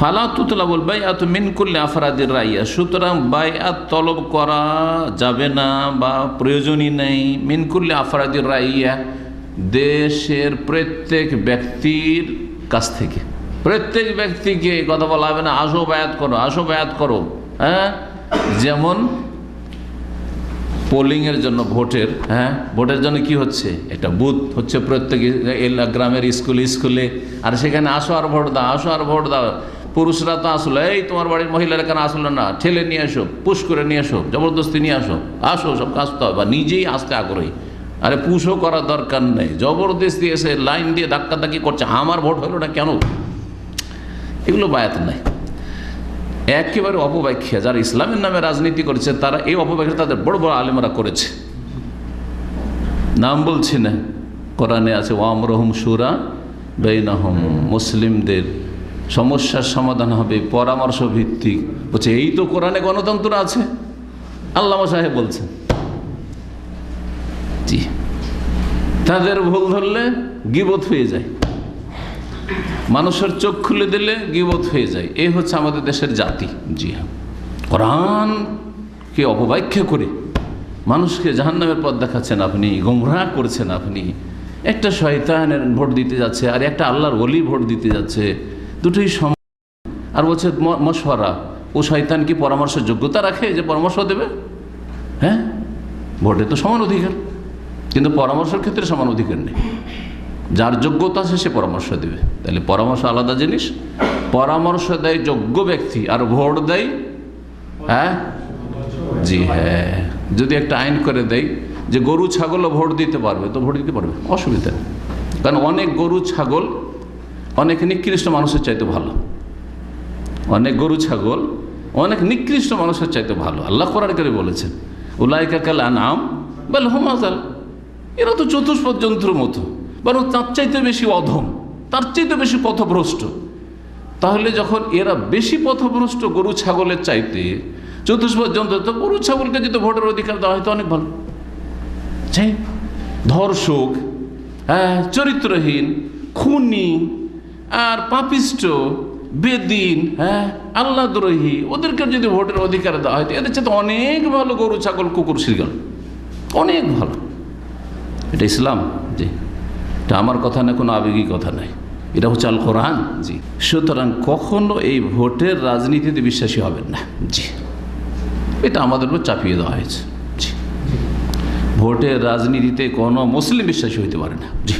ফালা তুতলা বল বাইআত মিন কুল্লি আফরাদির রাইয়া। সুতরাং বাইআত তলব করা যাবে না বা প্রয়োজনই নেই। মিন কুল্লি আফরাদির রাইয়া দেশের প্রত্যেক ব্যক্তির কাছ থেকে। প্রত্যেক ব্যক্তিকে কথা বলা হবে না, আসো বায়াত করো, আসো বায়াত করো হ্যাঁ? যেমন পোলিংয়ের জন্য ভোটের হ্যাঁ? ভোটের জন্য কি হচ্ছে? একটা বুথ হচ্ছে প্রত্যেক গ্রামের স্কুলে স্কুলে। আর সেখানে আসো আর ভোট দাও, আসো আর ভোট দাও। পুরুষরা তো আসলো, এই তোমার বাড়ির মহিলারা কেন আসলো না? ঠেলে নিয়ে আসো পুশ করে নিয়ে আসো জবরদস্তি নিয়ে আসো আসো, সব কাজ তো হবে। বা নিজেই আসতে আগ্রহী। আরে পুষও করার দরকার নেই। জবরদস্তি এসে লাইন দিয়ে ধাক্কাধাক্কি করছে, আমার ভোট হলো না কেন? এগুলো বায়াত নাই। একেবারে অপব্যাখ্যা, যারা ইসলামের নামে রাজনীতি করেছে, তারা এই অপব্যাখ্যা তাদের বড় বড় আলেমরা করেছে। নাম বলছি না, কোরআনে আছে ওয়াম রহম সুরা বেইনাহম মুসলিমদের সমস্যার সমাধান হবে পরামর্শ ভিত্তিক বলছে, এই তো কোরআনে গণতন্ত্র আছে। আল্লামা সাহেব বলছেন, জি, তাদের ভুল ধরলে গিবত হয়ে যায়। মানুষের চোখ খুলে দিলে গিবত হয়ে যায়। এই হচ্ছে আমাদের দেশের জাতি। জি হ্যাঁ। কোরআনকে অপব্যাখ্যা করে মানুষকে জাহান্নামের পথ দেখাচ্ছেন আপনি, গোমরাহ করছেন আপনি। একটা শয়তানের ভোট দিতে যাচ্ছে, আর একটা আল্লাহর অলি ভোট দিতে যাচ্ছে। দুটোই সম আর বলছে মশওয়ারা, ও শয়তান কি পরামর্শের যোগ্যতা রাখে যে পরামর্শ দেবে? হ্যাঁ? ভোটে তো সমান অধিকার। কিন্তু পরামর্শের ক্ষেত্রে সমান অধিকার নেই। যার যোগ্যতা আছে, সে পরামর্শ দেবে। তাহলে পরামর্শ আলাদা জিনিস। পরামর্শ দেয় যোগ্য ব্যক্তি, আর ভোট দেয় হ্যাঁ? জি হ্যাঁ। যদি একটা আইন করে দেয় যে গরু, ছাগলও ভোট দিতে পারবে, তো ভোট দিতে পারবে। অসুবিধা কারণ অনেক গরু, ছাগল অনেক নিকৃষ্ট মানুষের চাইতে ভালো। অনেক গরু, ছাগল, অনেক নিকৃষ্ট মানুষের চাইতে ভালো। আল্লাহ করার করে বলেছেন, উলাইকা কাল আনাম বল হোমাজাল এরা তো চতুষ্পদ যন্ত্রের মতো, বরং তার চাইতে বেশি অধম, তার চাইতে বেশি পথভ্রষ্ট। তাহলে যখন এরা বেশি পথভ্রষ্ট গরু, ছাগলের চাইতে চতুষ্পদ যন্ত্র তো গরু, ছাগলকে যদি ভোটের অধিকার দেওয়া হয়, তো অনেক ভালো। ধর্ষক হ্যাঁ চরিত্রহীন, খুনি আর পাপিষ্ট, বেদিন হ্যাঁ আল্লাদ্রোহী ওদেরকে যদি ভোটের অধিকার দেওয়া হয় এদের চাইতে অনেক ভালো গরু, ছাগল, কুকুর শ্রীগল অনেক ভালো। এটা ইসলাম? জি। এটা আমার কথা না কোনো আবেগী কথা নাই এটা হচ্ছে আল কোরআন জি। সুতরাং কখনো এই ভোটের রাজনীতিতে বিশ্বাসী হবেন না। জি। এটা আমাদের উপর চাপিয়ে দেওয়া হয়েছে। জি। ভোটের রাজনীতিতে কোনো মুসলিম বিশ্বাসী হইতে পারে না। জি।